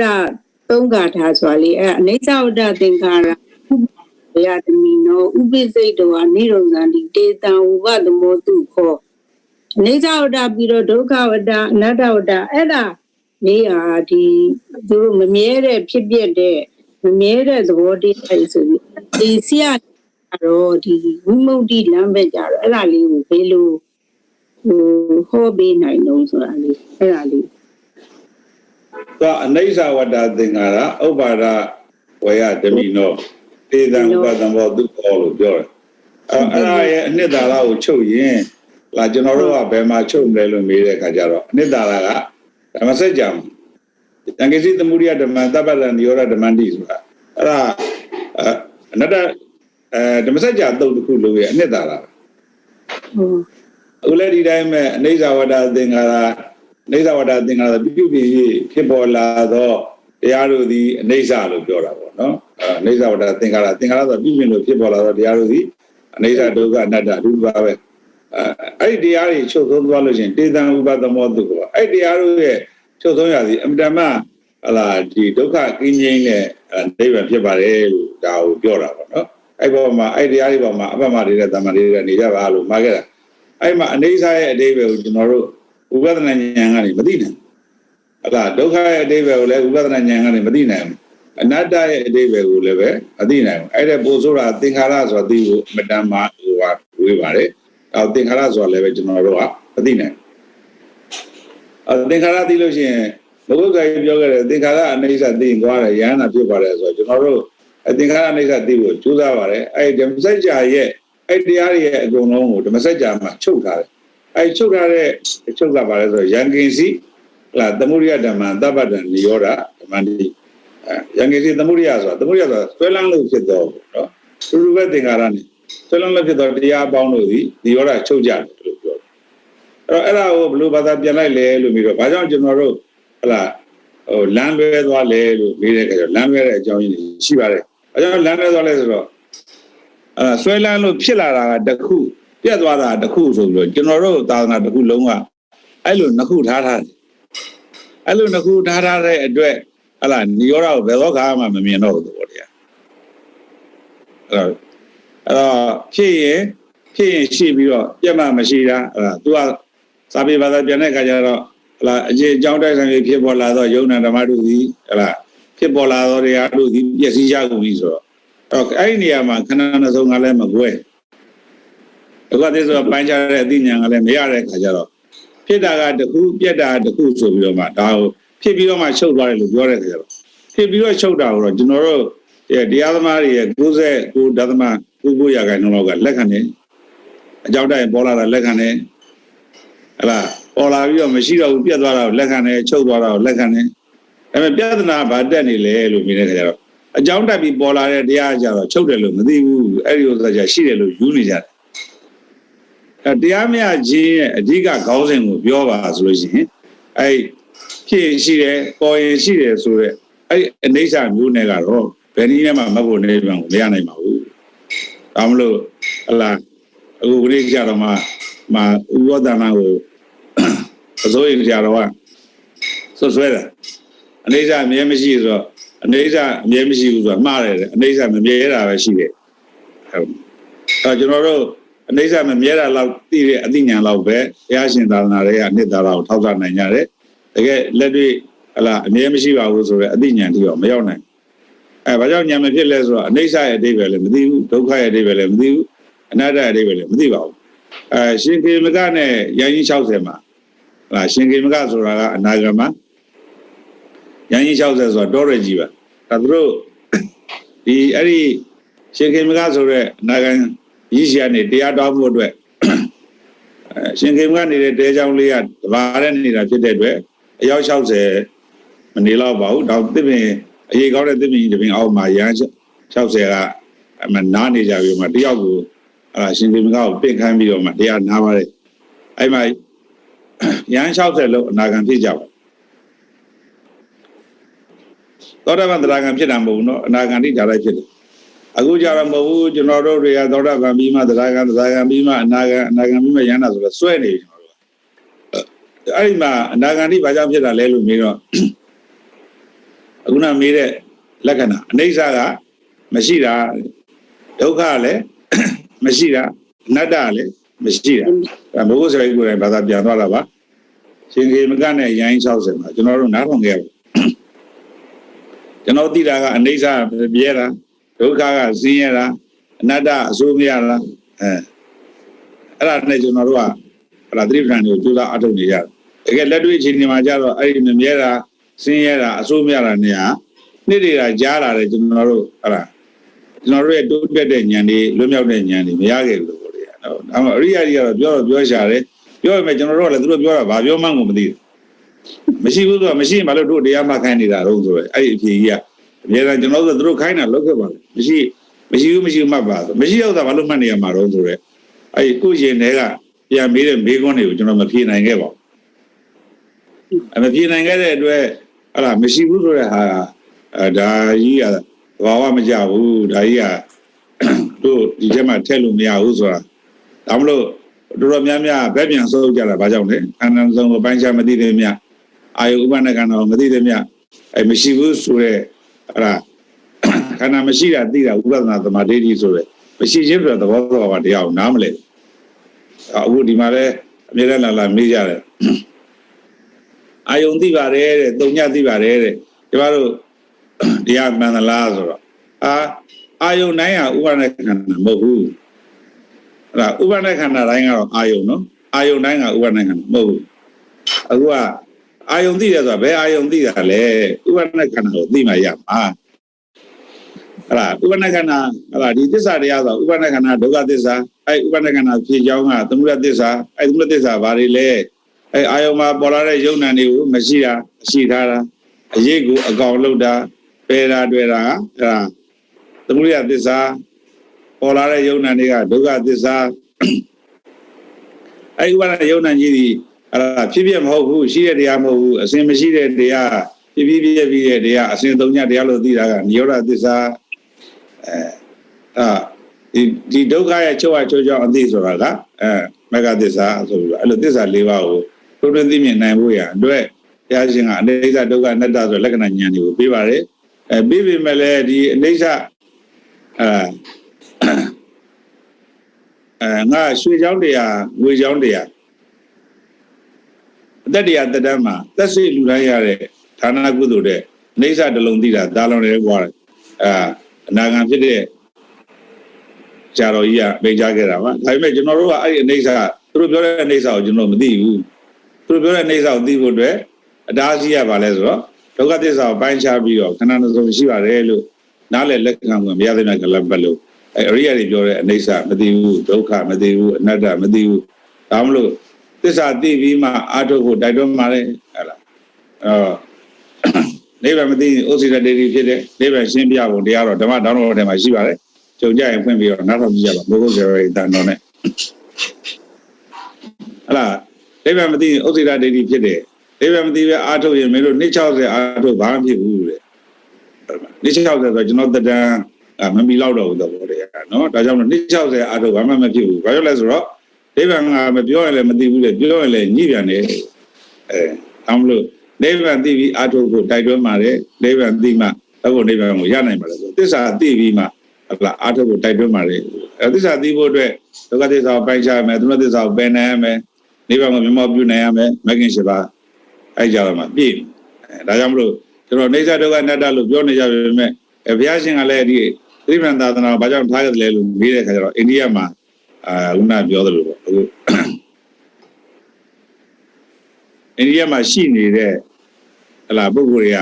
ဒသုံးခါထားဆိုတာလေအဲ့အနိစ္စဝဒ္ဒသင်္ခါရဥပယတမီနောဥပိစိတ်တောအနိရုံဇန္တိတေတံဥပသမောတုခောအနိစ္စဝဒ္ဒပြီးတော့ဒုက္ခဝဒ္ဒအနတ္တဝဒ္ဒအဲ့ဒါနေဟာဒီသူတို့မမြဲတဲ့ဖြစ်ပျက်တဲ့မမြဲတဲ့သဘောတရားတွေဆိုပြီးဒီဆရာကတော့ဒီဝိမု ക്തി လမ်းပဲကြတော့အဲ့ဒါလေးကိုဘယ်လိုဟိုဟောပေးနိုင်တော့ဆိုတာလေးအဲ့ဒါလေး သာအနိစ္စဝတ္တသင်္ခါရဥပါဒဝေယဓမိနောတေတံဥပဒံဘောဒုက္ခောလို့ပြောတယ်အဲအဲ့ဒါရဲ့အနှစ်သာရကိုချုပ်ရင်လာကျွန်တော်တို့ကဘယ်မှာချုပ်မလဲလို့မေးတဲ့အခါကျတော့အနှစ်သာရကဓမ္မစကြာမှာတန်ခစီသမုဒိယဓမ္မတပ္ပတံနိရောဓဓမ္မန္တိဆိုတာအဲ့ဒါအဲအနတ္တအဲဓမ္မစကြာတုတ်တစ်ခုလို့ရဲ့အနှစ်သာရဟုတ်အခုလည်းဒီတိုင်းပဲအနိစ္စဝတ္တသင်္ခါရ အနိစ္စဝတ္တသင်္ခါရပြုပြုပြီးဖြစ်ပေါ်လာသောတရားတို့သည်အနိစ္စလို့ပြောတာပေါ့နော်အဲအနိစ္စဝတ္တသင်္ခါရသင်္ခါရဆိုပြုပြင်လို့ဖြစ်ပေါ်လာသောတရားတို့သည်အနိစ္စဒုက္ခအနတ္တအတူတူပါပဲအဲအဲ့ဒီတရားတွေချုပ်သုံးသွားလို့ရှိရင်တေတံဥပသမောတုကောအဲ့ဒီတရားတို့ရဲ့ချုပ်သုံးရသည်အမတမဟလာဒီဒုက္ခကင်းငြိမ်းတဲ့အိဗံဖြစ်ပါတယ်လို့ဒါကိုပြောတာပေါ့နော်အဲ့ပေါ်မှာအဲ့ဒီတရားတွေပေါ်မှာအပ္ပမတွေနဲ့တမ္မာတွေနဲ့နေကြပါလို့မှာခဲ့တာအဲ့မှာအနေစာရဲ့အတိပ္ပယ်ကိုကျွန်တော်တို့ ဥပဒနာဉာဏ်ကနေမသိနိုင်ဘူးအဲ့ဒါဒုက္ခရဲ့အတိပ္ပယ်ကိုလည်းဥပဒနာဉာဏ်ကနေမသိနိုင်ဘူးအနတ္တရဲ့အတိပ္ပယ်ကိုလည်းပဲမသိနိုင်ဘူးအဲ့ဒါပို့ဆိုတာသင်္ခါရဆိုတာသိဖို့အမတန်မှဟိုဟာဝေးပါတယ်အော်သင်္ခါရဆိုတာလည်းပဲကျွန်တော်တို့ကမသိနိုင်ဘူးအော်သင်္ခါရသိလို့ရှိရင်ဘုရားကြီးပြောခဲ့တယ်သင်္ခါရအနေစာသိရင်သွားတယ်ယန္နာဖြစ်ပါတယ်ဆိုတော့ကျွန်တော်တို့အသင်္ခါရအနေစာသိဖို့ကြိုးစားပါတယ်အဲ့ဒီဓမ္မစကြာရဲ့အဲ့တရားတွေရဲ့အကုန်လုံးကိုဓမ္မစကြာမှာချုပ်ထားတယ် အဲ့ချုပ်ထားတဲ့ချုပ်ကပါလဲဆိုတော့ယံကိစီလာသမုဒိယဓမ္မတပ္ပတံနိရောဓဓမ္မတိအဲယံကိစီသမုဒိယဆိုတာသမုဒိယဆိုတာဆွဲလန်းလို့ဖြစ်တော့နော်ရူရူပဲသင်္ခါရနဲ့ဆွဲလန်းလို့ဖြစ်တော့တရားအပေါင်းတို့သည်နိရောဓချုပ်ကြတယ်လို့ပြောတယ်အဲ့တော့အဲ့ဒါကိုဘယ်လိုဘာသာပြန်လိုက်လဲလို့ပြီးတော့ဘာကြောင့်ကျွန်တော်တို့ဟလာဟိုလမ်းလွဲသွားလဲလို့ပြီးတဲ့အခါကျတော့လမ်းလွဲတဲ့အကြောင်းရင်းတွေရှိပါတယ်။အဲကြောင့်လမ်းလွဲသွားလဲဆိုတော့အဲဆွဲလန်းလို့ဖြစ်လာတာကတစ်ခု ပြတ်သွားတာတစ်ခုဆိုပြီးတော့ကျွန်တော်တို့သာသနာတစ်ခုလုံးကအဲ့လိုနှစ်ခုထားထားတယ်။အဲ့လိုနှစ်ခုထားထားတဲ့အတွက်ဟလာနိရောဓကိုဘယ်တော့ခါမှမမြင်တော့ဘူးသဘောတရား။အဲ့တော့အဲ့တော့ဖြစ်ရင်ဖြစ်ရင်ရှိပြီးတော့ပြတ်မှမရှိတာအဲ့ဒါ तू ကစာပေဘာသာပြန်တဲ့အခါကျတော့ဟလာအချင်းအကြောင်းတိုက်ဆိုင်ဖြစ်ပေါ်လာသောယုံနာဓမ္မတို့သည်ဟလာဖြစ်ပေါ်လာသောတရားတို့သည်ပျက်စီးကြကုန်ပြီဆိုတော့အဲ့တော့အဲ့ဒီနေရာမှာခဏနှစ်စုံကလည်းမကွဲ ဒုက္ခသစ္စာပိုင်းခြားတဲ့အသိဉာဏ်ကလည်းမရတဲ့အခါကျတော့ဖြစ်တာကတစ်ခုပြက်တာကတစ်ခုဆိုပြီးတော့မှဒါကိုဖြစ်ပြီးတော့မှချုပ်သွားတယ်လို့ပြောတဲ့အခါကျတော့ဖြစ်ပြီးတော့ချုပ်တာကိုတော့ကျွန်တော်တို့ရဲ့တရားသမားတွေရဲ့99ဒသမ99ရာခိုင်နှုန်းလောက်ကလက်ခံတယ်အကြောင်းတိုက်ပေါ်လာတာလက်ခံတယ်ဟလာပေါ်လာပြီးတော့မရှိတော့ဘူးပြတ်သွားတာကိုလက်ခံတယ်ချုပ်သွားတာကိုလက်ခံတယ်ဒါပေမဲ့ပြဿနာဘာတက်နေလဲလို့မြင်တဲ့ခါကျတော့အကြောင်းတက်ပြီးပေါ်လာတဲ့တရားကြတော့ချုပ်တယ်လို့မသိဘူးအဲ့ဒီဥစ္စာကြရှိတယ်လို့ယူနေကြတယ်အဲ တရားမရခြင်းရဲ့အဓိကခေါင်းစဉ်ကိုပြောပါဆိုလို့ရှိရင်အဲ့ဖြစ်ရင်ရှိတယ်ပေါ်ရင်ရှိတယ်ဆိုတော့အဲ့အနေစာမျိုးနဲ့ကတော့ဘယ်နည်းနဲ့မှမဟုတ်နေပြန်ကိုမရနိုင်ပါဘူးဒါမလို့ဟလာအခုခရီးကြတော့မှမှာဥပဒနာကိုအစိုးရကြတော့ကဆွဆွဲတာအနေစာအမြဲမရှိဆိုတော့အနေစာအမြဲမရှိဘူးဆိုတော့မှားတယ်အနေစာမမြဲတာပဲရှိတယ်ဟုတ်အဲကျွန်တော်တို့ အနေစာမမြဲတာလောက်သိတဲ့အသိဉာဏ်လောက်ပဲဘုရားရှင်သာသနာရဲ့အနှစ်သာရကိုထောက်ဆနိုင်ကြတယ်တကယ်လက်တွေ့ဟလာအမြဲမရှိပါဘူးဆိုတော့အသိဉာဏ်တိတော့မရောက်နိုင်အဲဘာကြောင့်ဉာဏ်မဖြစ်လဲဆိုတော့အနေစာရဲ့အဓိပ္ပာယ်လည်းမသိဘူးဒုက္ခရဲ့အဓိပ္ပာယ်လည်းမသိဘူးအနတ္တရဲ့အဓိပ္ပာယ်လည်းမသိပါဘူးအဲရှင်ခေမကနဲ့ရန်ကြီး60မှာဟာရှင်ခေမကဆိုတာကအနာဂမရန်ကြီး60ဆိုတာတောရကြီးပါဒါသူတို့ဒီအဲ့ဒီရှင်ခေမကဆိုတဲ့အနာဂံ ကြီးရှိကနေတရားတော်မှုအတွက်အဲရှင်ခေမကနေတဲ့တဲချောင်းလေးကတဘာတဲ့နေတာဖြစ်တဲ့အတွက်အယောက်60မနေတော့ပါဘူးတော့တစ်ပင်အရေးကောင်းတဲ့တစ်ပင်ကြီးတစ်ပင်အောက်မှာရန်60ကအမနားနေကြပြီးမှတယောက်ကိုအာရှင်ခေမကကိုပင့်ခမ်းပြီးတော့မှတရားနားပါတယ်အဲ့မှာရန်60လို့အနာဂံဖြစ်ကြပါသောတာပန်တရားဂံဖြစ်တာမဟုတ်ဘူးเนาะအနာဂံတိဒါလိုက်ဖြစ်တယ် အခုကြတော့မဟုတ်ဘူးကျွန်တော်တို့တွေကသောတာပန်ပြီးမှတရားဂံတရားဂံပြီးမှအနာဂံအနာဂံပြီးမှရန်တာဆိုတော့စွဲနေပြီကျွန်တော်တို့အဲ့ဒီမှာအနာဂံတိဘာကြောင့်ဖြစ်တာလဲလို့မေးတော့အခုနမေးတဲ့လက္ခဏာအနေဆာကမရှိတာဒုက္ခကလည်းမရှိတာအနတ္တကလည်းမရှိတာအဲဘုရားဆရာကြီးကိုယ်တိုင်ဘာသာပြန်သွားတာပါရှင်ခေမကနဲ့ရိုင်း60မှာကျွန်တော်တို့နားထောင်ခဲ့ပါကျွန်တော်သိတာကအနေဆာပြဲတာ ဒုက္ခကဆင်းရဲတာအနတ္တအဆိုးမရတာအဲအဲ့ဒါနဲ့ကျွန်တော်တို့ကဟလာသတိပဋ္ဌာန်ကိုကြိုးစားအထုတ်နေရတယ်တကယ်လက်တွေ့အခြေအနေမှာကျတော့အဲ့ဒီမမြဲတာဆင်းရဲတာအဆိုးမရတာနေရာနေ့တွေကကြားလာတယ်ကျွန်တော်တို့ဟလာကျွန်တော်တို့ရဲ့တိုးတက်တဲ့ဉာဏ်တွေလွတ်မြောက်တဲ့ဉာဏ်တွေမရခဲ့ဘူးလို့ပြောတယ်နော်ဒါမှအရိယာကြီးကတော့ပြောတော့ပြောရှာတယ်ပြောရမယ်ကျွန်တော်တို့ကလည်းသူတို့ပြောတာဘာပြောမှန်းကိုမသိဘူးမရှိဘူးဆိုတော့မရှိရင်ဘာလို့တို့တရားမှခိုင်းနေတာတော့ဆိုတော့အဲ့ဒီအဖြေကြီးက အများအားကျွန်တော်တို့သူတို့ခိုင်းတာလောက်ခဲ့ပါလေမရှိမရှိဘူးမရှိဘူးမှတ်ပါဆိုမရှိတော့တာဘာလို့မှတ်နေရမှာတော့ဆိုတော့အဲ့ဒီကိုရှင်တွေကပြန်မေးတဲ့မေးခွန်းတွေကိုကျွန်တော်မဖြေနိုင်ခဲ့ပါဘူးအမဖြေနိုင်ခဲ့တဲ့အတွက်အဲ့ဒါမရှိဘူးဆိုတဲ့ဟာအဲဒါကြီးကဘာဝမကြဘူးဒါကြီးကတို့ဒီထဲမှာထည့်လို့မရဘူးဆိုတာဒါမလို့တော်တော်များများဗက်ပြန်စိုးကြတာဘာကြောင့်လဲအနန္တဆုံးကိုပိုင်းခြားမသိသေးမြအာယုဥပနကံတော်မသိသေးမြအဲမရှိဘူးဆိုတဲ့ အဲ့ဒါခန္ဓာမရှိတာသိတာဥပဒနာသမာဓိတိဆိုရယ်မရှိခြင်းဆိုတဲ့သဘောသဘာဝတရားကိုနားမလဲအခုဒီမှာလဲအမြဲတမ်းလာလာမေးကြတယ်အာယုံသိပါတယ်တဲ့တုံညသိပါတယ်တဲ့ကျမတို့တရားမှန်သလားဆိုတော့အာအာယုံနိုင်ဟာဥပါဒခန္ဓာမဟုတ်ဘူးအဲ့ဒါဥပါဒခန္ဓာတိုင်းကတော့အာယုံနော်အာယုံတိုင်းကဥပါဒခန္ဓာမဟုတ်ဘူးအခုက အာယုံသိတယ်ဆိုတာဘယ်အာယုံသိတာလဲဥပနခန္ဓာကိုသိမှရမှာအဲ့ဒါဥပနခန္ဓာအဲ့ဒါဒီသစ္စာတရားဆိုဥပနခန္ဓာဒုက္ခသစ္စာအဲ့ဥပနခန္ဓာဖြေချောင်းကသမုဒသစ္စာအဲ့သမုဒသစ္စာဘာတွေလဲအဲ့အာယုံမှာပေါ်လာတဲ့ယုံနာတွေကိုမရှိတာရှိထားတာအရေးကိုအကောင်လုပ်တာပယ်တာတွေ့တာအဲ့ဒါသမုဒသစ္စာပေါ်လာတဲ့ယုံနာတွေကဒုက္ခသစ္စာအဲ့ဥပါဒယုံနာကြီးတွေ အဲ့ဒါဖြစ်ဖြစ်မဟုတ်ဘူးရှိတဲ့တရားမဟုတ်ဘူးအစဉ်မရှိတဲ့တရားဖြစ်ဖြစ်ပြည့်ပြည့်တဲ့တရားအစဉ်သုံးညတရားလို့သိတာကနိရောဓသစ္စာအဲအာဒီဒီဒုက္ခရဲ့ချုပ်အချုပ်ကြောင့်အသိဆိုတာကအဲမဂ္ဂသစ္စာဆိုပြီးတော့အဲ့လိုသစ္စာ၄ပါးကိုတွန်းတွန်းသိမြင်နိုင်ဖို့ရအတွက်ဘုရားရှင်ကအနိစ္စဒုက္ခအနတ္တဆိုလက္ခဏာဉာဏ်တွေကိုပေးပါတယ်အဲပြီးပြီမဲ့လည်းဒီအနိစ္စအဲအဲငါရွှေချောင်းတရားငွေချောင်းတရား အသက်တရားတက်တမ်းမှာသက်စိလူတိုင်းရတဲ့ဌာနကုသိုလ်တဲ့အိဋ္ဌတလုံးသိတာဒါလုံးလည်းကွာအာအနာဂံဖြစ်တဲ့ဂျာတော်ကြီးကမိတ်ကြခဲ့တာပါဒါပေမဲ့ကျွန်တော်တို့ကအဲ့ဒီအိဋ္ဌသူတို့ပြောတဲ့အိဋ္ဌကိုကျွန်တော်မသိဘူးသူတို့ပြောတဲ့အိဋ္ဌကိုသိဖို့အတွက်အတားစီးရပါလဲဆိုတော့ဒုက္ခသစ္စာကိုပိုင်းခြားပြီးတော့ခန္ဓာနှစုံရှိပါတယ်လို့နားလည်လက်ခံခွင့်မရတဲ့မြတ်ကလပ်ပတ်လို့အဲအရိယာတွေပြောတဲ့အိဋ္ဌမသိဘူးဒုက္ခမသိဘူးအနတ္တမသိဘူးဒါမှမလို့ သစ္စာသိပြီးမှအာထုတ်ဖို့တိုက်တွန်းပါလေဟဲ့လားအော်နိဗ္ဗာန်မသိရင်ဥစ္စေတတေတိဖြစ်တဲ့နိဗ္ဗာန်ရှင်းပြဖို့တရားတော်ဓမ္မတောင်းတော်ထဲမှာရှိပါတယ်ကြုံကြရင်ဖွင့်ပြီးတော့နားထောင်ကြည့်ကြပါဘုရားဆရာရဲ့တန်တော်နဲ့ဟဲ့လားနိဗ္ဗာန်မသိရင်ဥစ္စေတတေတိဖြစ်တယ်နိဗ္ဗာန်မသိပဲအာထုတ်ရင်မင်းတို့260အာထုတ်ဘာမှဖြစ်ဘူးတဲ့260ဆိုကျွန်တော်တဒံမမီလောက်တော့ဘူးတော့တရားနော်ဒါကြောင့်260အာထုတ်ဘာမှမဖြစ်ဘူးဘာကြောင့်လဲဆိုတော့ နိဗ္ဗာန်ကမပြောရင်လည်းမသိဘူးလေပြောရင်လည်းညှိပြန်တယ်အဲဒါမလို့နိဗ္ဗာန်သိပြီးအာထုတ်ဖို့တိုက်တွန်းပါတယ်နိဗ္ဗာန်သိမှအခုနိဗ္ဗာန်ကိုရနိုင်ပါလေဆိုသစ္စာသိပြီးမှဟုတ်လားအာထုတ်ဖို့တိုက်တွန်းပါတယ်အဲသစ္စာသိဖို့အတွက်ဒုက္ခသစ္စာကိုပိုင်းခြားမယ်သုဏသစ္စာကိုပယ်နိုင်ရမယ်နိဗ္ဗာန်ကိုမြတ်မောပြုနိုင်ရမယ်မဂ္ဂင်၈ပါးအဲ့ကြတော့မှပြည့်အဲဒါကြောင့်မလို့ကျွန်တော်နေသဒုက္ခအနတ္တလို့ပြောနေကြပေမဲ့အဲဘုရားရှင်ကလည်းဒီသတိပ္ပံသာသနာကိုဘာကြောင့်ထားခဲ့တယ်လဲလို့မေးတဲ့အခါကျတော့အိန္ဒိယမှာ အာခုနပြောသလိုပေါ့အခုအိန္ဒိယမှာရှိနေတဲ့ဟလာပုဂ္ဂိုလ်တွေက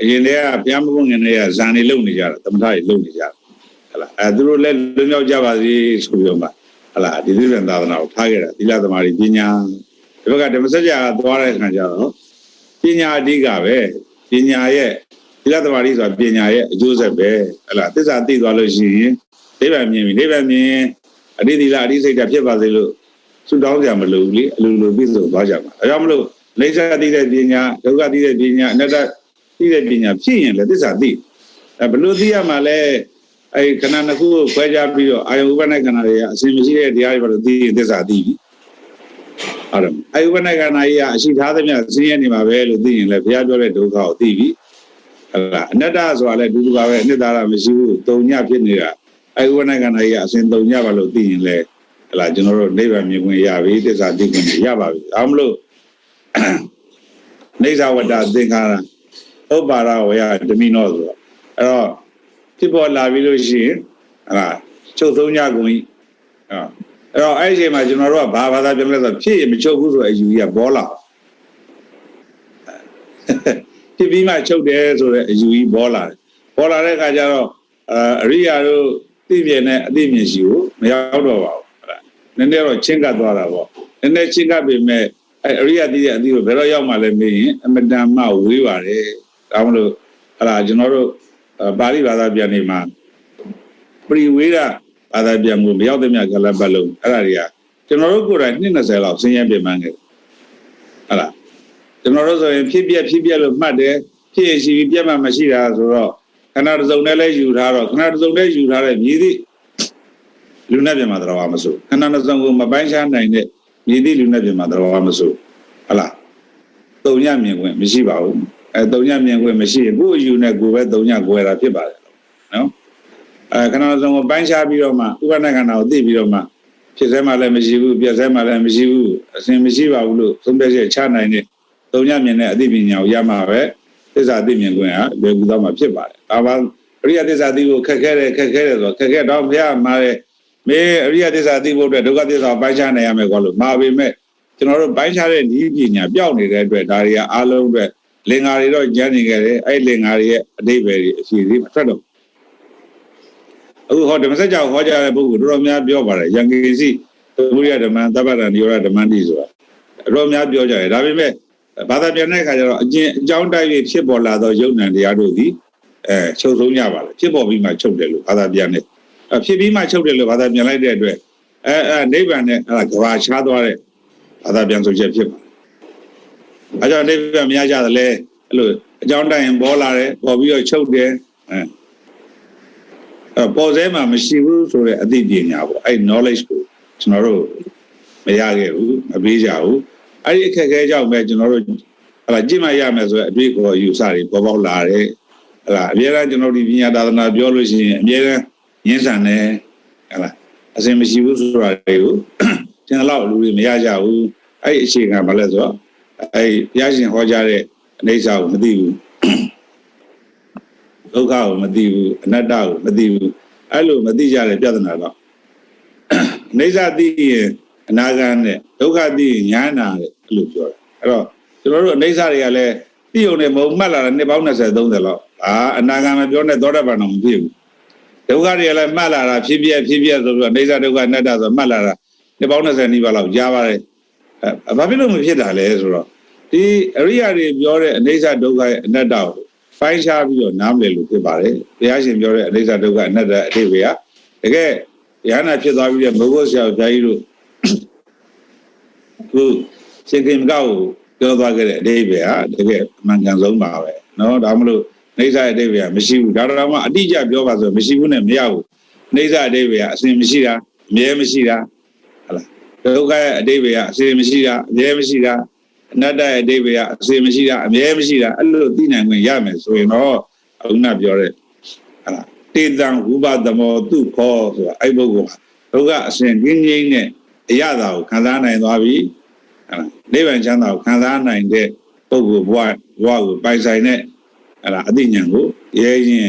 အရင်တည်းကဘုရားမဘုံငင်တွေကဇန်တွေလုံနေကြတာသမထတွေလုံနေကြတာဟလာအဲသူတို့လည်းလွမြောက်ကြပါစေဆိုပြီးတော့မှဟလာဒီသတိပ္ပံသာသနာကိုထားခဲ့တာသီလသမာဓိပညာဒီဘက်ကဓမ္မစကြာကသွားတဲ့အခါကျတော့ပညာအဓိကပဲပညာရဲ့သီလသမာဓိဆိုတာပညာရဲ့အကျိုးဆက်ပဲဟလာသစ္စာသိသွားလို့ရှိရင်နိဗ္ဗာန်မြင်ပြီနိဗ္ဗာန်မြင် အတိသီလအတိစိတ်ဓာတ်ဖြစ်ပါစေလို့ဆုတောင်းကြမလို့လေအလိုလိုပြည့်စုံသွားကြမှာအဲကြောင့်မလို့လိစ္ဆာသိတဲ့ပညာဒုက္ခသိတဲ့ပညာအနတ္တသိတဲ့ပညာဖြစ်ရင်လည်းသစ္စာသိအဲဘလို့သိရမှာလဲအဲခဏနှစ်ခုကိုခွဲခြားပြီးတော့အာယုဥပ္ပန္နခန္ဓာတွေကအစဉ်မရှိတဲ့တရားတွေဘာလို့သိရင်သစ္စာသိပြီအဲ့ဒါအာယုဥပ္ပန္နခန္ဓာကြီးကအရှိထားသမျှဆင်းရဲနေမှာပဲလို့သိရင်လည်းဘုရားပြောတဲ့ဒုက္ခကိုသိပြီဟလာအနတ္တဆိုတာလည်းဒုဒုပါပဲအနှစ်သာရမရှိဘူးတုံညဖြစ်နေတာ အဲဥပနာကဏ္ဍကြီးကအစဉ်တုံညပါလို့သိရင်လေဟလာကျွန်တော်တို့နိဗ္ဗာန်မြင်ခွင့်ရပြီသစ္စာသိခွင့်ရပါပြီဒါမှမလို့နေဇဝတ္တသင်္ခါရဥပါရဝယဓမိနောဆိုတော့အဲ့တော့ဖြစ်ပေါ်လာပြီလို့ရှိရင်ဟလာချုပ်သုံးညကုန်ကြီးအဲ့တော့အဲ့ဒီအချိန်မှာကျွန်တော်တို့ကဘာဘာသာပြောလဲဆိုတော့ဖြစ်ရင်မချုပ်ဘူးဆိုအယူကြီးကပေါ်လာဖြစ်ပြီးမှချုပ်တယ်ဆိုတော့အယူကြီးပေါ်လာတယ်ပေါ်လာတဲ့အခါကျတော့အာအရိယာတို့ သိပြနေအသိမြင်ရှိကိုမရောက်တော့ပါဘူးဟုတ်လားနည်းနည်းတော့ချင်းကပ်သွားတာပေါ့နည်းနည်းချင်းကပ်ပေမဲ့အဲအရိယာသိတဲ့အသိကိုဘယ်တော့ရောက်မှလဲမေးရင်အမတန်မှဝေးပါတယ်ဒါမှမဟုတ်ဟလာကျွန်တော်တို့အာပါဠိဘာသာပြန်နေမှာပရိဝေဒဘာသာပြန်ကိုမရောက်တဲ့မြတ်ကလပ်ပတ်လုံးအဲ့ဒါတွေကကျွန်တော်တို့ကိုယ်တိုင်နှစ်20လောက်ဆင်းရဲပြင်ပန်းခဲ့တယ်ဟုတ်လားကျွန်တော်တို့ဆိုရင်ဖြစ်ပြက်ဖြစ်ပြက်လို့မှတ်တယ်ဖြစ်ရရှိပြီးပြက်မှမရှိတာဆိုတော့ ခဏတစ်စုံနဲ့လည်းယူထားတော့ခဏတစ်စုံနဲ့ယူထားတဲ့မြည်သည့်လူနဲ့ပြင်မှာတော့မဆိုခဏတစ်စုံကိုမပိုင်းခြားနိုင်တဲ့မြည်သည့်လူနဲ့ပြင်မှာတော့မဆိုဟလားတုံညမြင်ခွင့်မရှိပါဘူးအဲတုံညမြင်ခွင့်မရှိရင်ကိုယ့်အယူနဲ့ကိုယ်ပဲတုံညကိုယ်ရတာဖြစ်ပါတယ်နော်အဲခဏတစ်စုံကိုပိုင်းခြားပြီးတော့မှဥပဒနာခန္ဓာကိုသိပြီးတော့မှဖြစ်စဲမှလည်းမရှိဘူးပြက်စဲမှလည်းမရှိဘူးအစဉ်မရှိပါဘူးလို့သုံးပြချက်ချနိုင်တဲ့သုံးညမြင်တဲ့အသိပညာကိုရမှာပဲ သစ္စာသိမြင်ခွင့်ဟာဘယ်ကူတော့မှဖြစ်ပါတယ်။ဒါပါအရိယသစ္စာသိဖို့ခက်ခဲတယ်ခက်ခဲတယ်ဆိုတော့ခက်ခဲတော့ဘုရားမှာတဲ့မင်းအရိယသစ္စာသိဖို့အတွက်ဒုက္ခသစ္စာကိုပိုင်းခြားနိုင်ရမယ်ကောလို့မှာပေမဲ့ကျွန်တော်တို့ပိုင်းခြားတဲ့ဤပညာပျောက်နေတဲ့အတွက်ဒါတွေကအားလုံးအတွက်လင်္ကာတွေတော့ကျန်နေကြတယ်အဲ့လင်္ကာတွေရဲ့အတိပ္ပယ်တွေအစီအစဉ်မထွက်တော့အခုဟောဓမ္မစကြာဟောကြားတဲ့ပုဂ္ဂိုလ်တော်တော်များပြောပါတယ်ယံကိစီသမုဒိယဓမ္မသဗ္ဗတံနိရောဓဓမ္မတိဆိုတာတော်တော်များပြောကြတယ်ဒါပေမဲ့ ဘာသာပြန်တဲ့အခါကျတော့အကျဉ်အကြောင်းတိုက်ပြီးဖြစ်ပေါ်လာသောယုံ nant တရားတို့သည်အဲချုပ်ဆုံးကြပါလေဖြစ်ပေါ်ပြီးမှချုပ်တယ်လို့ဘာသာပြန်တယ်အဖြစ်ပြီးမှချုပ်တယ်လို့ဘာသာပြန်လိုက်တဲ့အတွက်အဲအဲနိဗ္ဗာန်နဲ့အဲကဘာချားသွားတဲ့ဘာသာပြန်ဆိုချက်ဖြစ်ပါအဲကြောင့်နိဗ္ဗာန်မရကြတယ်လေအဲ့လိုအကြောင်းတိုက်ရင်ပေါ်လာတယ်ပေါ်ပြီးတော့ချုပ်တယ်အဲအဲပေါ်စဲမှာမရှိဘူးဆိုတဲ့အသိပညာပေါ့အဲ့ knowledge ကိုကျွန်တော်တို့မရခဲ့ဘူးမပေးကြဘူး အဲ့ဒီအခက်အခဲကြောင့်ပဲကျွန်တော်တို့ဟလာကြည့်မှရမယ်ဆိုရင်အတွေ့အခေါ်ယူဆတွေပေါ်ပေါက်လာတယ်ဟလာအများအားကျွန်တော်ဒီပညာသာသနာပြောလို့ရှိရင်အများအားရင်းဆန်တယ်ဟလာအစင်မရှိဘူးဆိုတာတွေကိုသင်တော့လူတွေမရကြဘူးအဲ့ဒီအခြေခံဘာလဲဆိုတော့အဲ့ဘုရားရှင်ဟောကြားတဲ့အနေစာကိုမသိဘူးဒုက္ခကိုမသိဘူးအနတ္တကိုမသိဘူးအဲ့လိုမသိကြတဲ့ပြဿနာတော့အနေစာသိရင်အနာဂတ်နဲ့ဒုက္ခသိရင်ညာနာတဲ့ အဲ့လိုပြောတာအဲ့တော့ကျွန်တော်တို့အနေစာတွေကလည်းသိုံနဲ့မုံမှတ်လာတာနှစ်ပေါင်း20 30လောက်အာအနာဂတ်မပြောနဲ့သောတပန်တော့မဖြစ်ဘူးဒုက္ခတွေကလည်းမှတ်လာတာဖြစ်ပြဖြစ်ပြဆိုပြီးတော့အနေစာဒုက္ခအနတ္တဆိုမှတ်လာတာနှစ်ပေါင်း20နီးပါးလောက်ကြားပါတယ်အဲဘာဖြစ်လို့မဖြစ်တာလဲဆိုတော့ဒီအရိယာတွေပြောတဲ့အနေစာဒုက္ခရဲ့အနတ္တကိုဖိုင်းရှားပြီးတော့နားမလည်လို့ဖြစ်ပါတယ်ဘုရားရှင်ပြောတဲ့အနေစာဒုက္ခအနတ္တအတိပ္ပယ်ကတကယ်ဉာဏ်နာဖြစ်သွားပြီးတဲ့ဘုဂုတ်ဆရာဘုရားကြီးတို့ခု ရှင်ခင်မကကိုပြောသွားခဲ့တဲ့အတိတ်ပဲဟာတကယ်အမှန်ကန်ဆုံးပါပဲနော်ဒါမှမဟုတ်နေစာအတိတ်ပဲမရှိဘူးဒါတော့မှအတိအကျပြောပါဆိုမရှိဘူးနဲ့မရဘူးနေစာအတိတ်ပဲအစင်မရှိတာအမြဲမရှိတာဟလားဒုက္ခရဲ့အတိတ်ပဲအစင်မရှိတာအမြဲမရှိတာအနတ္တရဲ့အတိတ်ပဲအစင်မရှိတာအမြဲမရှိတာအဲ့လိုသိနိုင်ခွင့်ရမယ်ဆိုရင်တော့အခုနပြောတဲ့ဟလားတေတံဝိပသမောသူခောဆိုတာအဲ့ပုဂ္ဂိုလ်ကဒုက္ခအစင်ငြိမ့်ငြိမ့်နဲ့အရသာကိုခံစားနိုင်သွားပြီ ဟလားနိဗ္ဗာန်ချမ်းသာကိုခံစားနိုင်တဲ့ပုဂ္ဂိုလ်ဘဝဘဝကိုပိုင်ဆိုင်တဲ့ဟလားအသိဉာဏ်ကိုရဲရင်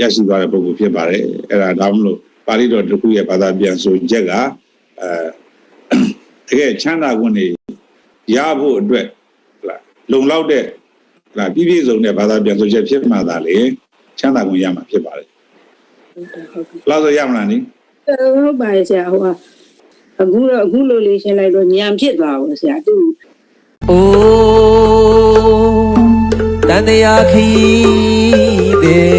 ရရှိသွားတဲ့ပုဂ္ဂိုလ်ဖြစ်ပါတယ်အဲ့ဒါဒါမှမဟုတ်ပါဠိတော်တစ်ခုရဲ့ဘာသာပြန်ဆိုချက်ကအဲတကယ်ချမ်းသာခွင့်တွေရဖို့အတွက်ဟလားလုံလောက်တဲ့ဟလားပြည့်ပြည့်စုံတဲ့ဘာသာပြန်ဆိုချက်ဖြစ်မှသာလေချမ်းသာခွင့်ရမှာဖြစ်ပါတယ်ဟုတ်ကဲ့လောက်ဆိုရမလားနိဟုတ်ပါရဲ့ဆရာဟိုက အခုတော့အခုလိုလေးရှင်းလိုက်တော့ညံဖြစ်သွားပါဆရာသူအိုးတန်တရားခီးတဲ့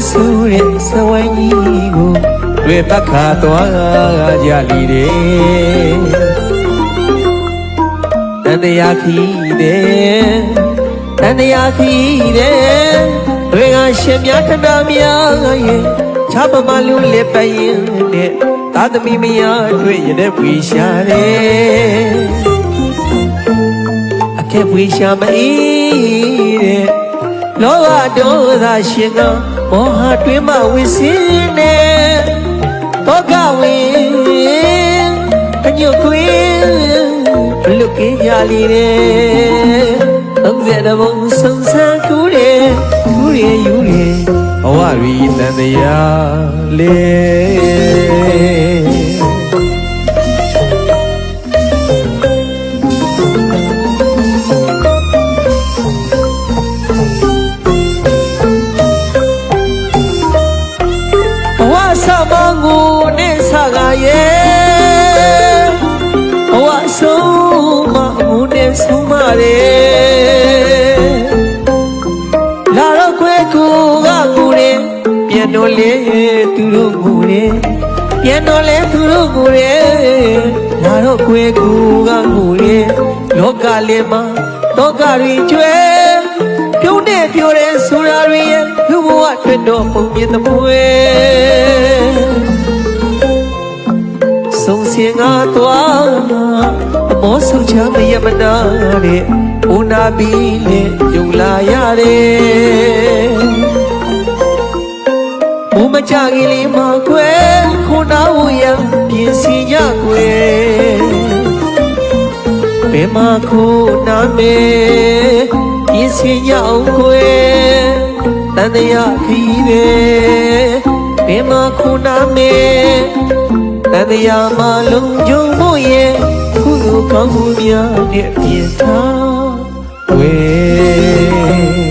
တဲ့စဝိုင်းကြီးကိုတွေ့ပတ်ခါသွားကြလီတယ်တန်တရားခီးတယ်တန်တရားခီးတယ်တွေကရှင်များခဏများရဲ့ချပမလူလက်ပရင်တဲ့သာသမီမယားတွေ့ရတဲ့ဝီရှာတယ်အခက်ဝေရှာမအေးတဲ့ လောဘဒေါသရှင်ကမောဟတွင်မှဝိစင်းနေတောကဝင်းအညွတ်ကွင်းလူကင်းကြလီတဲ့သုံးတဲ့ဘုံဆုံဆန်းကူတဲ့ကူရဲ့ယူတဲ့ဘဝရီတန်တရားလေ လေသူတို့ကူတယ်ပြန်တော့လေသူတို့ကူတယ်လာတော့ခွဲကူကကူတယ်လောကလေးမှာလောကတွေကျွဲပြုံးနေပြောတယ်ဆိုတာတွေရဲ့လူဘဝအတွက်တော့ပုံမြင်သမွေဆုံးစင်ငါသွားအမောဆုံးချမရမနာတဲ့ဦးနာဘီနဲ့ယုံလာရတယ် ဘုမကြကြီးလေးမကွယ်ခုနာဝရပြင်စီရကွယ်ဘယ်မှာခုနာမေပြင်စီရအောင်ကွယ်တန်တရားခီးပဲဘယ်မှာခုနာမေတန်တရားမလုံးကြုံဖို့ရဲ့ခုလိုကောင်းမှုများနဲ့ပြင်ထားဝေ